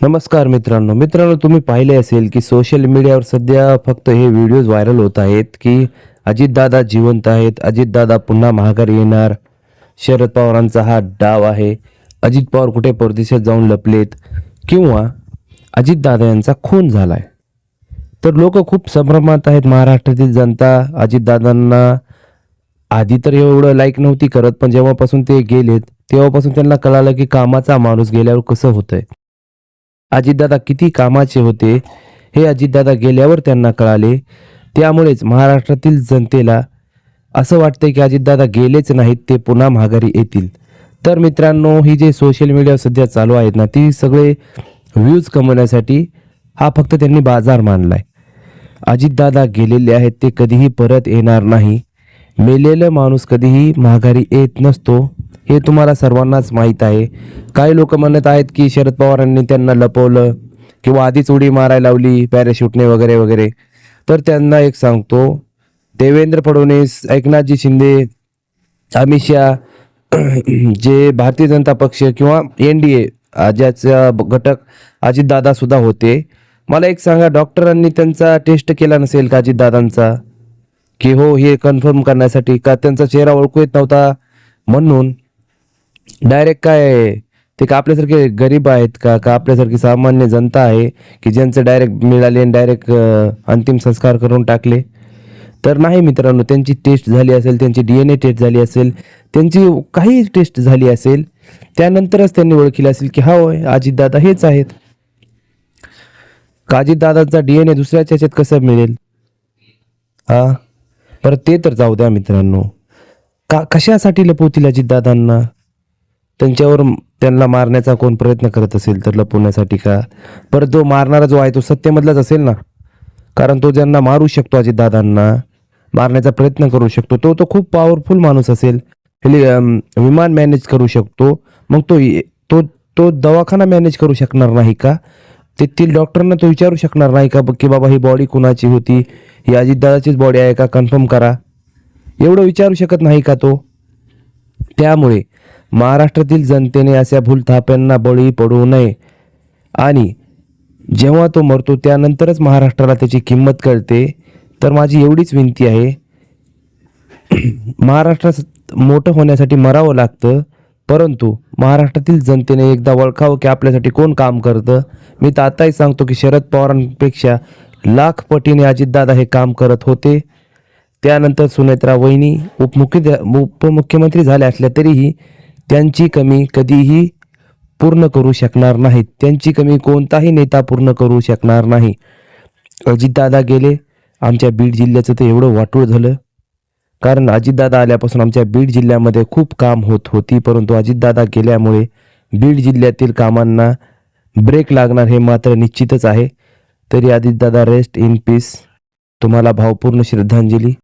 नमस्कार मित्रांनो. मित्रांनो तुम्ही पाहिले असेल की सोशल मीडियावर सध्या फक्त हे व्हिडिओज व्हायरल होत आहेत की अजितदादा जिवंत आहेत अजितदादा पुन्हा महागारी येणार. शरद पवारांचा हा डाव आहे. अजित पवार कुठे परदेशात जाऊन लपलेत? किंवा अजितदादा यांचा खून झाला आहे तर लोक खूप संभ्रमात आहेत. महाराष्ट्रातील जनता अजितदादांना आधी तर एवढं लाईक नव्हती करत पण जेव्हापासून ते गेलेत तेव्हापासून त्यांना कळालं की कामाचा माणूस गेल्यावर कसं होतंय? अजितदादा किती कामाचे होते हे अजितदादा गेल्यावर त्यांना कळाले. त्यामुळेच महाराष्ट्रातील जनतेला असं वाटतं की अजितदादा गेलेच नाहीत ते पुन्हा माघारी येतील. तर मित्रांनो ही जे सोशल मीडिया सध्या चालू आहेत ना ती सगळे व्ह्यूज कमवण्यासाठी हा फक्त त्यांनी बाजार मानलाय. अजितदादा गेलेले आहेत ते कधीही परत येणार नाही. मेलेलं माणूस कधीही माघारी येत नसतो हे तुम्हाला सर्वांनाच माहीत आहे. काही लोक म्हणत आहेत की शरद पवारांनी त्यांना लपवलं किंवा आधीच उडी मारायला लावली पॅराशूटने वगैरे वगैरे. तर त्यांना एक सांगतो देवेंद्र फडणवीस एकनाथजी शिंदे अमित शहा जे भारतीय जनता पक्ष किंवा एन डी ए ज्याचा घटक अजितदादासुद्धा होते. मला एक सांगा डॉक्टरांनी त्यांचा टेस्ट केला नसेल का अजितदादांचा? की हो हे कन्फर्म करण्यासाठी का त्यांचा चेहरा ओळखू येत नव्हता? म्हणून डायरेक्ट काय ते का आपल्यासारखे गरीब आहेत का? का आपल्यासारखी सामान्य जनता आहे की ज्यांचं डायरेक्ट मिळाले आणि डायरेक्ट अंतिम संस्कार करून टाकले? तर नाही मित्रांनो त्यांची टेस्ट झाली असेल त्यांची डी एन ए टेस्ट झाली असेल त्यांची काही टेस्ट झाली असेल त्यानंतरच त्यांनी ओळखले असेल की हा होय अजितदादा हेच आहेत. का अजितदादांचा डी एन ए दुसऱ्याच्या ह्याच्यात कसं मिळेल? हा बरं ते तर जाऊ द्या मित्रांनो. का कशासाठी लपवतील अजितदादांना त्यांच्यावर त्यांना मारण्याचा कोण प्रयत्न करत असेल तर लपवण्यासाठी का? परत जो मारणारा जो आहे तो सत्तेमधलाच असेल ना? कारण तो ज्यांना मारू शकतो अजितदादांना मारण्याचा प्रयत्न करू शकतो तो तो खूप पॉवरफुल माणूस असेल. हेली विमान मॅनेज करू शकतो. मग तो तो तो दवाखाना मॅनेज करू शकणार नाही का? तेथील डॉक्टरांना तो विचारू शकणार नाही का की बाबा ही बॉडी कुणाची होती? ही अजितदादाचीच बॉडी आहे का? कन्फर्म करा. एवढं विचारू शकत नाही का तो? त्यामुळे महाराष्ट्रातील जनतेने अशा भूलथाप्यांना बळी पडू नये. आणि जेव्हा तो मरतो त्यानंतरच महाराष्ट्राला त्याची किंमत कळते. तर माझी एवढीच विनंती आहे. महाराष्ट्रात मोठं होण्यासाठी मरावं लागतं. परंतु महाराष्ट्रातील जनतेने एकदा ओळखावं की आपल्यासाठी कोण काम करतं? मी तर आताही सांगतो की शरद पवारांपेक्षा लाख पटीने अजितदादा हे काम करत होते. त्यानंतर सुनेत्रा वहिनी उपमुख्य उपमुख्यमंत्री झाल्या असल्या तरीही त्यांची कमी कधीही पूर्ण करू शकणार नाहीत. त्यांची कमी कोणताही नेता पूर्ण करू शकणार नाही. अजितदादा गेले. आमच्या बीड जिल्ह्याचं तर एवढं वाटूळ झालं. कारण अजितदादा आल्यापासून आमच्या बीड जिल्ह्यामध्ये खूप काम होत होती परंतु अजितदादा गेल्यामुळे बीड जिल्ह्यातील कामांना ब्रेक लागणार हे मात्र निश्चितच आहे. तरी अजितदादा रेस्ट इन पीस तुम्हाला भावपूर्ण श्रद्धांजली.